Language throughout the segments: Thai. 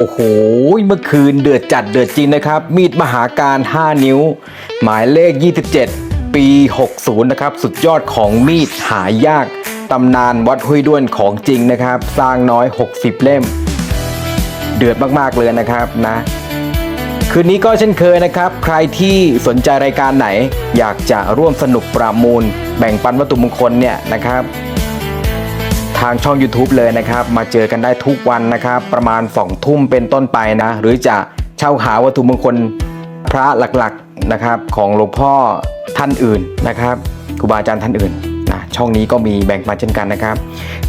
โอ้โห เมื่อคืนเดือดจัดเดือดจริงนะครับ มีดมหาการ 5 นิ้ว หมายเลข 27 ปี 60 นะครับ สุดยอดของมีดหายาก ตำนานวัดห้วยด้วนของจริงนะครับ สร้างน้อย 60 เล่ม เดือดมากๆเลยนะครับนะ คืนนี้ก็เช่นเคยนะครับ ใครที่สนใจรายการไหน อยากจะร่วมสนุกประมูล แบ่งปันวัตถุมงคลเนี่ยนะครับ ทางช่อง YouTube เลยนะครับ มาเจอกันได้ทุกวันนะครับ ประมาณ2ทุ่มเป็นต้นไปนะ หรือจะเช่าหาวัตถุมงคลพระหลักๆนะครับของหลวงพ่อท่านอื่นนะครับครูบาอาจารย์ท่านอื่นนะช่องนี้ก็มีแบ่งปันเช่นกันนะครับ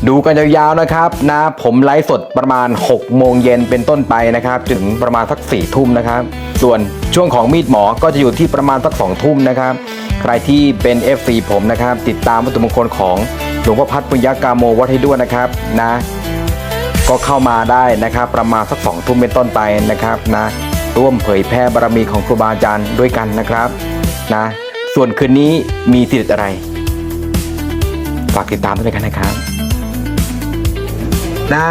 ดูกันยาวๆนะครับนะผมไลฟ์สดประมาณ 6 โมงเย็นเป็นต้นไปนะครับ ถึงประมาณสัก4ทุ่มนะครับ ส่วนช่วงของมีดหมอก็จะอยู่ที่ประมาณสัก2ทุ่มนะครับ ใครที่เป็น FC ผมนะครับ ติดตามวัตถุมงคลของ วงพ่อพัดปุญญากาโมวัดให้ด้วยนะครับนะ ก็เข้ามาได้นะครับ ประมาณสักสองทุ่มเป็นต้นไปนะครับนะร่วมเผยแพร่บารมีของครูบาอาจารย์ด้วยกันนะครับนะส่วนคืนนี้มีสิทธิ์อะไร ฝากติดตามด้วยกันนะครับ นะ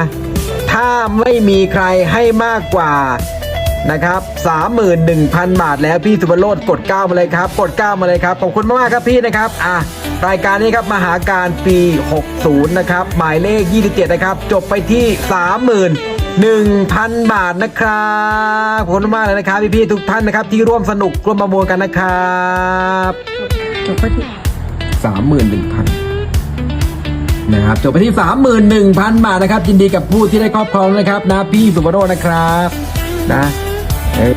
ถ้าไม่มีใครให้มากกว่านะครับ31,000 บาทแล้วพี่สุภโรดกด9มาเลยครับ กด9มาเลยครับ ขอบคุณมากๆครับพี่นะครับ อะ รายการนี้ครับมหาการปี 60 นะครับ หมายเลข 27 นะครับ จบไปที่ 31,000 บาทนะครับขอบคุณมากเลยนะครับพี่ๆทุกท่านนะครับ ที่ร่วมสนุกร่วมประมูลกันนะครับจบไปที่31,000นะครับจบไปที่ 31,000 บาทนะครับยินดีกับผู้ที่ได้ครอบครองนะครับนะพี่สุภโรจน์นะครับนะเอ้ย